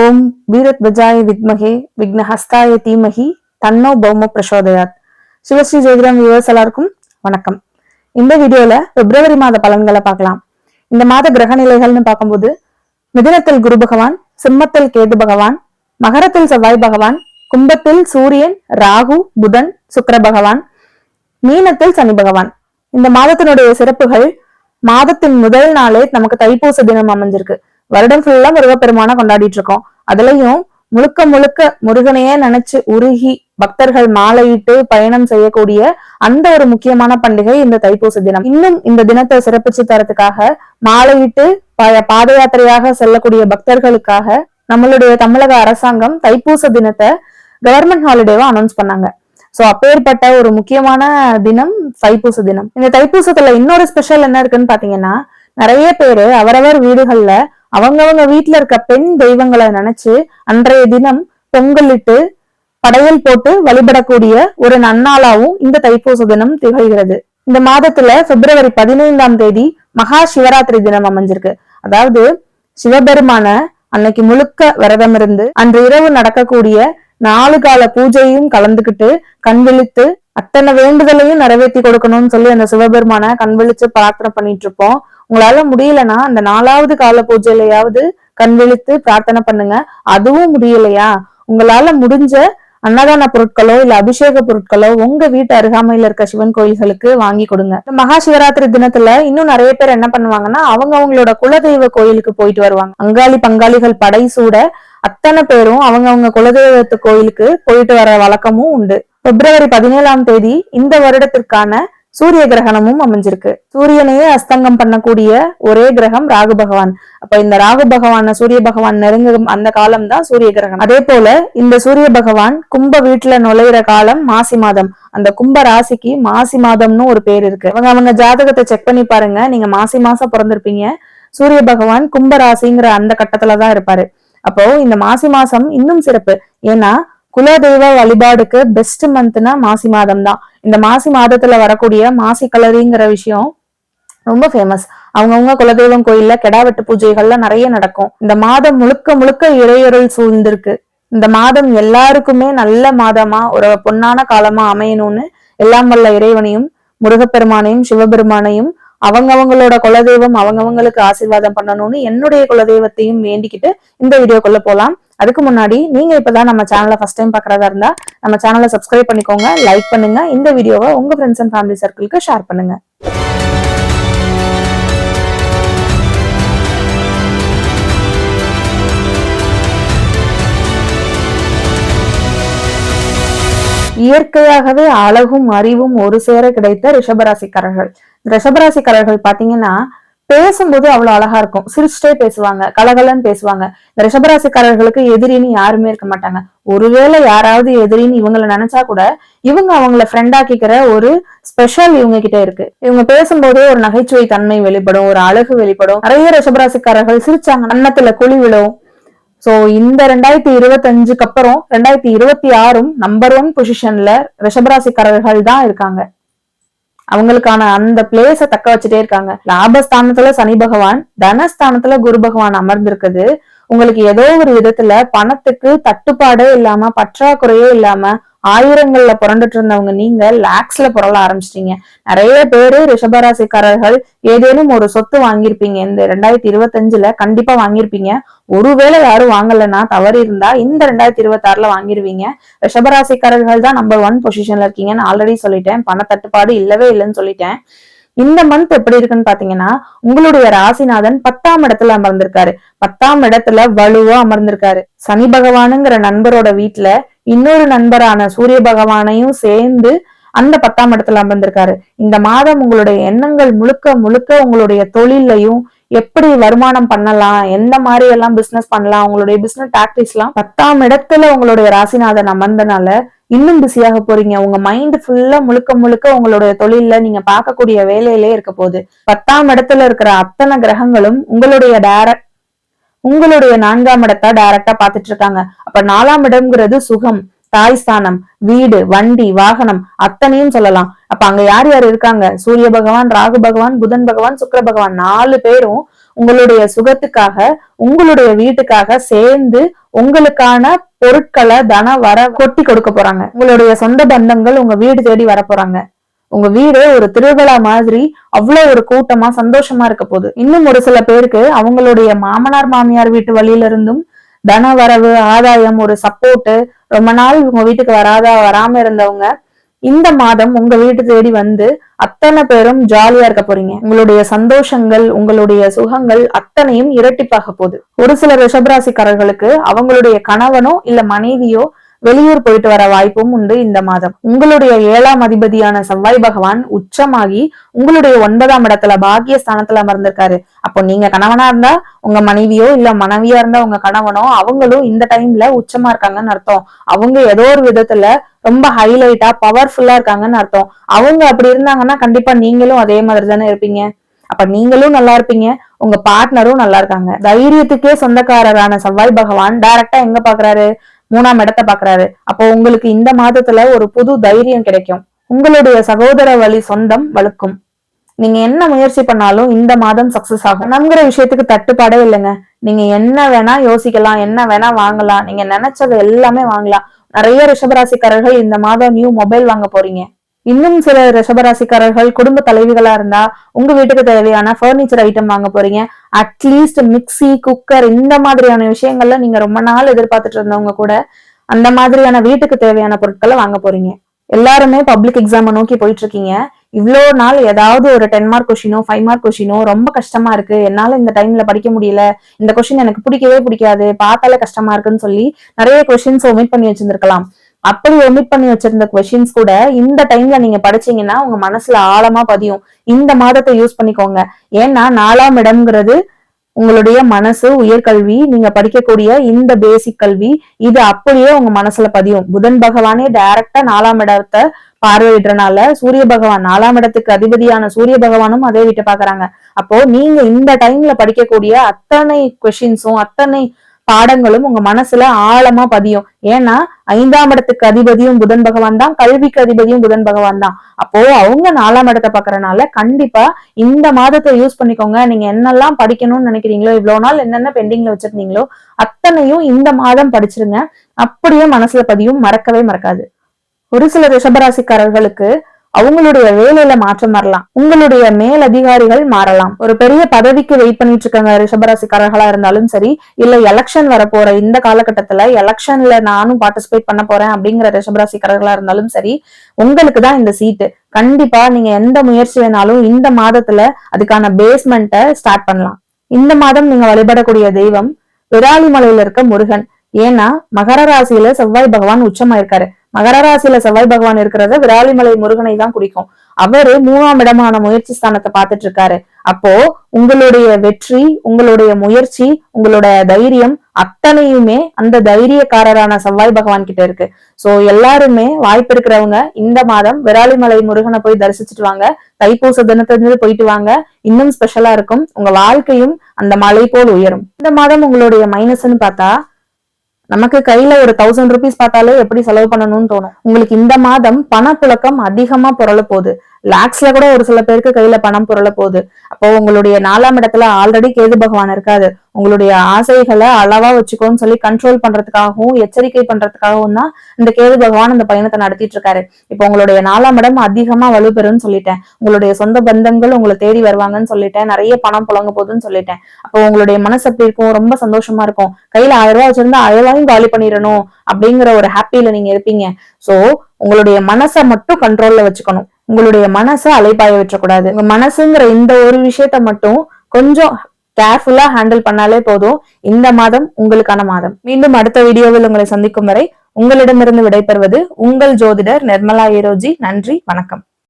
ஓம் வீரத்வஜாய வித்மகே விக்னஹஸ்தாய தீமகி தன்னோ பௌம பிரசோதயாத். சிவஸ்ரீ ஜோதிடம் வியூவர்ஸ் எல்லாருக்கும் வணக்கம். இந்த வீடியோல பிப்ரவரி மாத பலன்களை பார்க்கலாம். இந்த மாத கிரக நிலைகள்னு பார்க்கும்போது மிதினத்தில் குரு பகவான் சிம்மத்தில் கேது பகவான் மகரத்தில் செவ்வாய் பகவான் கும்பத்தில் சூரியன் ராகு புதன் சுக்கர பகவான் மீனத்தில் சனி பகவான். இந்த மாதத்தினுடைய சிறப்புகள் மாதத்தின் முதல் நாளே நமக்கு தைப்பூச தினம் அமைஞ்சிருக்கு. வருடம் ஃபுல்லா முருகப்பெருமான கொண்டாடிட்டு இருக்கோம் அதுலயும் முழுக்க முழுக்க முருகனையே நினைச்சு உருகி பக்தர்கள் மாலையிட்டு பயணம் செய்யக்கூடிய அந்த ஒரு முக்கியமான பண்டிகை இந்த தைப்பூச தினம். இன்னும் இந்த தினத்தை சிறப்பிச்சு தரத்துக்காக மாலையிட்டு ப- பாத யாத்திரையாக செல்லக்கூடிய பக்தர்களுக்காக நம்மளுடைய தமிழக அரசாங்கம் தைப்பூச தினத்தை கவர்மெண்ட் ஹாலிடேவா அனௌன்ஸ் பண்ணாங்க. சோ அப்பேற்பட்ட ஒரு முக்கியமான தினம் தைப்பூச தினம். இந்த தைப்பூசத்துல இன்னொரு ஸ்பெஷல் என்ன இருக்குன்னு பாத்தீங்கன்னா நிறைய பேரு அவரவர் வீடுகள்ல அவங்கவங்க வீட்டுல இருக்க பெண் தெய்வங்களை நினைச்சு அன்றைய தினம் பொங்கலிட்டு படையல் போட்டு வழிபடக்கூடிய ஒரு நன்னாளாவும் இந்த தைப்பூச தினம் திகழ்கிறது. இந்த மாதத்துல பிப்ரவரி பதினைந்தாம் தேதி மகா சிவராத்திரி தினம் அமைஞ்சிருக்கு. அதாவது சிவபெருமான அன்னைக்கு முழுக்க விரதம் இருந்து அன்று இரவு நடக்கக்கூடிய நாலு கால பூஜையும் கலந்துகிட்டு கண் விழித்து அத்தனை வேண்டுதலையும் நிறைவேற்றி கொடுக்கணும்னு சொல்லி அந்த சிவபெருமான கண் விழிச்சு பிரார்த்தனை பண்ணிட்டு இருப்போம். உங்களால முடியலன்னா அந்த நாலாவது கால பூஜையிலையாவது கண் விழித்து பிரார்த்தனை பண்ணுங்க. அதுவும் முடியலையா? உங்களால முடிஞ்ச அன்னதான பொருட்களோ இல்ல அபிஷேக பொருட்களோ உங்க வீட்டு அருகாமையில இருக்க சிவன் கோயில்களுக்கு வாங்கி கொடுங்க. மகா சிவராத்திரி தினத்துல இன்னும் நிறைய பேர் என்ன பண்ணுவாங்கன்னா அவங்க அவங்களோட குலதெய்வ கோயிலுக்கு போயிட்டு வருவாங்க. அங்காளி பங்காளிகள் படை சூட அத்தனை பேரும் அவங்க அவங்க குலதெய்வத்து கோயிலுக்கு போயிட்டு வர வழக்கமும் உண்டு. பிப்ரவரி பதினேழாம் தேதி இந்த வருடத்திற்கான சூரிய கிரகணமும் அமைஞ்சிருக்கு. சூரியனையே அஸ்தங்கம் பண்ணக்கூடிய ஒரே கிரகம் ராகு பகவான். அப்ப இந்த ராகு பகவான சூரிய பகவான் நெருங்கும் அந்த காலம் தான் சூரிய கிரகணம். அதே போல இந்த சூரிய பகவான் கும்ப வீட்டுல நுழையிற காலம் மாசி மாதம். அந்த கும்ப ராசிக்கு மாசி மாதம்னு ஒரு பேர் இருக்கு. அவங்க அவங்க ஜாதகத்தை செக் பண்ணி பாருங்க. நீங்க மாசி மாசம் பிறந்திருப்பீங்க. சூரிய பகவான் கும்ப ராசிங்கிற அந்த கட்டத்துல தான் இருப்பாரு. அப்போ இந்த மாசி மாசம் இன்னும் சிறப்பு. ஏன்னா குலதெய்வ வழிபாடுக்கு பெஸ்ட் மந்த்னா மாசி மாதம் தான் இந்த மாசி மாதத்துல வரக்கூடிய மாசி கலரிங்கிற விஷயம் ரொம்ப ஃபேமஸ் அவங்கவுங்க குலதெய்வம் கோயில்ல கெடாவெட்டு பூஜைகள்லாம் நிறைய நடக்கும். இந்த மாதம் முழுக்க முழுக்க இறையொருள் சூழ்ந்திருக்கு. இந்த மாதம் எல்லாருக்குமே நல்ல மாதமா ஒரு பொன்னான காலமா அமையணும்னு எல்லாம் வல்ல இறைவனையும் முருகப்பெருமானையும் சிவபெருமானையும் அவங்கவங்களோட குலதெய்வம் அவங்கவங்களுக்கு ஆசீர்வாதம் பண்ணணும்னு என்னுடைய குலதெய்வத்தையும் வேண்டிக்கிட்டு இந்த வீடியோக்குள்ள போலாம். அதுக்கு முன்னாடி நீங்க இப்பதான் நம்ம சேனலை ஃபர்ஸ்ட் டைம் பாக்குறதா இருந்தா நம்ம சேனலை சப்ஸ்கிரைப் பண்ணிக்கோங்க லைக் பண்ணுங்க இந்த வீடியோவை உங்க ஃப்ரெண்ட்ஸ் அண்ட் ஃபேமிலி சர்க்கிளுக்கு ஷேர் பண்ணுங்க. இயற்கையாகவே அழகும் அறிவும் ஒரு சேர கிடைத்த ரிஷபராசிக்காரர்கள். ரிஷபராசிக்காரர்கள் பாத்தீங்கன்னா பேசும்போது அவ்வளவு அழகா இருக்கும். சிரிச்சுட்டே பேசுவாங்க கலகலன்னு பேசுவாங்க. இந்த ரிஷபராசிக்காரர்களுக்கு எதிரின்னு யாருமே இருக்க மாட்டாங்க. ஒருவேளை யாராவது எதிரின்னு இவங்களை நினைச்சா கூட இவங்க அவங்கள ஃப்ரெண்டாக்கிக்கிற ஒரு ஸ்பெஷல் இவங்க கிட்ட இருக்கு. இவங்க பேசும்போதே ஒரு நகைச்சுவை தன்மை வெளிப்படும் ஒரு அழகு வெளிப்படும். நிறைய ரிஷபராசிக்காரர்கள் சிரிச்சாங்க. அன்னத்துல குழி விழும். சோ இந்த ரெண்டாயிரத்தி இருபத்தஞ்சுக்கு அப்புறம் ரெண்டாயிரத்தி இருபத்தி ஆறும் நம்பர் ஒன் பொசிஷன்ல ரிஷபராசிக்காரர்கள் தான் இருக்காங்க. அவங்களுக்கான அந்த பிளேஸ தக்க வச்சுட்டே இருக்காங்க. லாபஸ்தானத்துல சனி பகவான் தனஸ்தானத்துல குரு பகவான் அமர்ந்திருக்குது. உங்களுக்கு ஏதோ ஒரு விதத்துல பணத்துக்கு தட்டுப்பாடே இல்லாம பற்றாக்குறையே இல்லாம ஆயிரங்கள்ல புரண்டுட்டு இருந்தவங்க நீங்க லேக்ஸ்ல புரள ஆரம்பிச்சிட்டீங்க. நிறைய பேரு ரிஷபராசிக்காரர்கள் ஏதேனும் ஒரு சொத்து வாங்கியிருப்பீங்க. இந்த ரெண்டாயிரத்தி இருபத்தஞ்சுல கண்டிப்பா வாங்கியிருப்பீங்க. ஒருவேளை யாரும் வாங்கலைன்னா தவறு இருந்தா இந்த ரெண்டாயிரத்தி இருபத்தி ஆறுல வாங்கிருவீங்க. ரிஷபராசிக்காரர்கள் தான் நம்பர் ஒன் பொசிஷன்ல இருக்கீங்கன்னு ஆல்ரெடி சொல்லிட்டேன். பண தட்டுப்பாடு இல்லவே இல்லைன்னு சொல்லிட்டேன். இந்த மந்த் எப்படி இருக்குன்னு பாத்தீங்கன்னா உங்களுடைய ராசிநாதன் பத்தாம் இடத்துல அமர்ந்திருக்காரு. பத்தாம் இடத்துல வலுவா அமர்ந்திருக்காரு. சனி பகவானுங்கிற நண்பரோட வீட்டுல இன்னொரு நண்பரான சூரிய பகவானையும் சேர்ந்து அந்த பத்தாம் இடத்துல அமர்ந்திருக்காரு. இந்த மாதம் உங்களுடைய எண்ணங்கள் முழுக்க முழுக்க உங்களுடைய தொழிலையும் எப்படி வருமானம் பண்ணலாம் எந்த மாதிரி எல்லாம் பிசினஸ் பண்ணலாம் உங்களுடைய பிசினஸ் டாக்டிக்ஸ் எல்லாம் பத்தாம் இடத்துல உங்களுடைய ராசிநாதன் அமர்ந்தனால இன்னும் பிஸியாக போறீங்க. உங்க மைண்ட் ஃபுல்லா முழுக்க முழுக்க உங்களுடைய தொழில்ல நீங்க பார்க்கக்கூடிய வேலையிலே இருக்க போகுது. பத்தாம் இடத்துல இருக்கிற அத்தனை கிரகங்களும் உங்களுடைய டைரக்ட் உங்களுடைய நான்காம் இடத்தா டைரக்டா பாத்துட்டு இருக்காங்க. அப்ப நாலாம் இடம்ங்கிறது சுகம் தாய் ஸ்தானம் வீடு வண்டி வாகனம் அத்தனையும் சொல்லலாம். அப்ப அங்க யார் யார் இருக்காங்க? சூரிய பகவான் ராகு பகவான் புதன் பகவான் சுக்கர பகவான் நாலு பேரும் உங்களுடைய சுகத்துக்காக உங்களுடைய வீட்டுக்காக சேர்ந்து உங்களுக்கான பொருட்களை தன வர கொட்டி கொடுக்க போறாங்க. உங்களுடைய சொந்த பந்தங்கள் உங்க வீடு தேடி வர போறாங்க. உங்க வீடு ஒரு திருவிழா மாதிரி அவ்வளவு ஒரு கூட்டமா சந்தோஷமா இருக்க போகுது. இன்னும் ஒரு சில பேருக்கு அவங்களுடைய மாமனார் மாமியார் வீட்டு வழியில இருந்தும் தன வரவு ஆதாயம் ஒரு சப்போர்ட் ரொம்ப நாள் உங்க வீட்டுக்கு வராத வராம இருந்தவங்க இந்த மாதம் உங்க வீட்டு தேடி வந்து அத்தனை பேரும் ஜாலியா இருக்க போறீங்க. உங்களுடைய சந்தோஷங்கள் உங்களுடைய சுகங்கள் அத்தனையும் இரட்டிப்பாக போகுது. ஒரு சில ரிஷபராசிக்காரர்களுக்கு அவங்களுடைய கணவனோ இல்ல மனைவியோ வெளியூர் போயிட்டு வர வாய்ப்பும் உண்டு இந்த மாதம். உங்களுடைய ஏழாம் அதிபதியான செவ்வாய் பகவான் உச்சமாகி உங்களுடைய ஒன்பதாம் இடத்துல பாக்கிய ஸ்தானத்துல அமர்ந்திருக்காரு. அப்போ நீங்க கணவனா இருந்தா உங்க மனைவியோ இல்ல மனைவியா இருந்தா உங்க கணவனோ அவங்களும் இந்த டைம்ல உச்சமா இருக்காங்கன்னு அர்த்தம். அவங்க ஏதோ ஒரு விதத்துல ரொம்ப ஹைலைட்டா பவர்ஃபுல்லா இருக்காங்கன்னு அர்த்தம். அவங்க அப்படி இருந்தாங்கன்னா கண்டிப்பா நீங்களும் அதே மாதிரி தானே இருப்பீங்க. அப்ப நீங்களும் நல்லா இருப்பீங்க உங்க பார்ட்னரும் நல்லா இருக்காங்க. தைரியத்துக்கே சொந்தக்காரரான செவ்வாய் பகவான் டைரக்டா எங்க பாக்குறாரு? மூணாம் இடத்தை பாக்குறாரு அப்போ உங்களுக்கு இந்த மாதத்துல ஒரு புது தைரியம் கிடைக்கும். உங்களுடைய சகோதர வழி சொந்தம் வலுக்கும் நீங்க என்ன முயற்சி பண்ணாலும் இந்த மாதம் சக்சஸ் ஆகும். நம்புற விஷயத்துக்கு தட்டுப்பாடே இல்லைங்க. நீங்க என்ன வேணா யோசிக்கலாம் என்ன வேணா வாங்கலாம். நீங்க நினைச்சது எல்லாமே வாங்கலாம். நிறைய ரிஷபராசிக்காரர்கள் இந்த மாதம் நியூ மொபைல் வாங்க போறீங்க. இன்னும் சில ரிஷபராசிக்காரர்கள் குடும்ப தலைவிகளா இருந்தா உங்க வீட்டுக்கு தேவையான பர்னிச்சர் ஐட்டம் வாங்க போறீங்க. அட்லீஸ்ட் மிக்சி குக்கர் இந்த மாதிரியான விஷயங்கள்ல நீங்க ரொம்ப நாள் எதிர்பார்த்துட்டு இருந்தவங்க கூட அந்த மாதிரியான வீட்டுக்கு தேவையான பொருட்களை வாங்க போறீங்க. எல்லாருமே பப்ளிக் எக்ஸாமை நோக்கி போயிட்டு இருக்கீங்க இவ்வளோ நாள் ஏதாவது ஒரு டென் மார்க் கொஷினோ ஃபைவ் மார்க் கொஷினோ ரொம்ப கஷ்டமா இருக்கு. என்னால இந்த டைம்ல படிக்க முடியல. இந்த கொஷின் எனக்கு பிடிக்கவே பிடிக்காது. பார்த்தாலே கஷ்டமா இருக்குன்னு சொல்லி நிறைய கொஷின்ஸ் ஒமிட் பண்ணி வச்சிருந்திருக்கலாம். அப்படி ஒமிட் பண்ணி வச்சிருந்த கொஷின்ஸ் கூட இந்த டைம்ல நீங்க படிச்சீங்கன்னா உங்க மனசுல ஆழமா பதியும். இந்த மாதத்தை யூஸ் பண்ணிக்கோங்க. ஏன்னா நாலாம் இடம்ங்கிறது உங்களுடைய மனசு உயர்கல்வி நீங்க படிக்கக்கூடிய இந்த பேசிக் கல்வி இது அப்படியே உங்க மனசுல பதியும். புதன் பகவானே டைரக்டா நாலாம் இடத்தை பார்வையிடுறனால சூரிய பகவான் நாலாம் இடத்துக்கு அதிபதியான சூரிய பகவானும் அதே வீட்டை பாக்குறாங்க அப்போ நீங்க இந்த டைம்ல படிக்கக்கூடிய அத்தனை கொஷின்ஸும் அத்தனை பாடங்களும் உங்க மனசுல ஆழமா பதியும். ஏன்னா ஐந்தாம் இடத்துக்கு அதிபதியும் புதன் பகவான் தான் கல்விக்கு அதிபதியும் புதன் பகவான் தான். அப்போ அவங்க நாலாம் இடத்தை பாக்குறதுனால கண்டிப்பா இந்த மாதத்தை யூஸ் பண்ணிக்கோங்க. நீங்க என்னெல்லாம் படிக்கணும்னு நினைக்கிறீங்களோ இவ்வளவு நாள் என்னென்ன பெண்டிங்ல வச்சிருந்தீங்களோ அத்தனையும் இந்த மாதம் படிச்சிருங்க. அப்படியே மனசுல பதியும் மறக்கவே மறக்காது. ஒரு சில ரிஷபராசிக்காரர்களுக்கு அவங்களுடைய வேலையில மாற்றம் வரலாம். உங்களுடைய மேல் அதிகாரிகள் மாறலாம். ஒரு பெரிய பதவிக்கு வெயிட் பண்ணிட்டு இருக்காங்க ரிஷபராசிக்காரர்களா இருந்தாலும் சரி இல்ல எலெக்ஷன் வர போற இந்த காலகட்டத்துல எலெக்ஷன்ல நானும் பார்ட்டிசிபேட் பண்ண போறேன் அப்படிங்கிற ரிஷபராசிக்காரர்களா இருந்தாலும் சரி உங்களுக்கு தான் இந்த சீட்டு கண்டிப்பா நீங்க எந்த முயற்சி வேணாலும் இந்த மாதத்துல அதுக்கான பேஸ்மெண்ட்டை ஸ்டார்ட் பண்ணலாம். இந்த மாதம் நீங்க வழிபடக்கூடிய தெய்வம் விராலிமலையில இருக்க முருகன். ஏன்னா மகர ராசியில செவ்வாய் பகவான் உச்சமா இருக்காரு மகர ராசியில செவ்வாய் பகவான் இருக்கிறத விராலிமலை முருகனை தான் குடிக்கும். அவரு மூணாம் இடமான முயற்சி ஸ்தானத்தை பார்த்துட்டு இருக்காரு. அப்போ உங்களுடைய வெற்றி உங்களுடைய முயற்சி உங்களுடைய தைரியம் அத்தனையுமே அந்த தைரியக்காரரான செவ்வாய் பகவான் கிட்ட இருக்கு. சோ எல்லாருமே வாய்ப்பு இருக்கிறவங்க இந்த மாதம் விராலிமலை முருகனை போய் தரிசிச்சுட்டு வாங்க. தைப்பூச தினத்திலிருந்து போயிட்டு வாங்க. இன்னும் ஸ்பெஷலா இருக்கும். உங்க வாழ்க்கையும் அந்த மலை போல் உயரும். இந்த மாதம் உங்களுடைய மைனஸ்ன்னு பார்த்தா நமக்கு கையில ஒரு தௌசண்ட் ருபீஸ் பார்த்தாலே எப்படி செலவு பண்ணணும்னு தோணும். உங்களுக்கு இந்த மாதம் பணப்புழக்கம் அதிகமா புரள போகுது. லாக்ஸ்ல கூட ஒரு சில பேருக்கு கையில பணம் புரள போகுது. அப்போ உங்களுடைய நாலாம் இடத்துல ஆல்ரெடி கேது பகவான் இருக்காது உங்களுடைய ஆசைகளை அளவா வச்சுக்கோன்னு சொல்லி கண்ட்ரோல் பண்றதுக்காகவும் எச்சரிக்கை பண்றதுக்காகவும் தான் இந்த கேது பகவான் அந்த பயணத்தை நடத்திட்டு இருக்காரு. இப்போ உங்களுடைய நாலாம் இடம் அதிகமா வலுப்பெறும்னு சொல்லிட்டேன். உங்களுடைய சொந்த பந்தங்கள் உங்களை தேடி வருவாங்கன்னு சொல்லிட்டேன். நிறைய பணம் புழங்க போகுதுன்னு சொல்லிட்டேன். அப்போ உங்களுடைய மனசு எப்படி இருக்கும்? ரொம்ப சந்தோஷமா இருக்கும். கையில ஆயிரம் ரூபாய் வச்சிருந்தா ஆயிரம் ரூபாயும் காலி பண்ணிடணும் அப்படிங்கிற ஒரு ஹாப்பியில நீங்க இருப்பீங்க. சோ உங்களுடைய மனசை மட்டும் கண்ட்ரோல்ல வச்சுக்கணும். உங்களுடைய மனசை அலைப்பாய விட்டுறக்கூடாது. உங்க மனசுங்கிற இந்த ஒரு விஷயத்த மட்டும் கொஞ்சம் கேர்ஃபுல்லா ஹேண்டில் பண்ணாலே போதும். இந்த மாதம் உங்களுக்கான மாதம். மீண்டும் அடுத்த வீடியோவில் உங்களை சந்திக்கும் வரை உங்களிடமிருந்து விடைபெறுவது உங்கள் ஜோதிடர் நிர்மலா ஏரோஜி நன்றி வணக்கம்.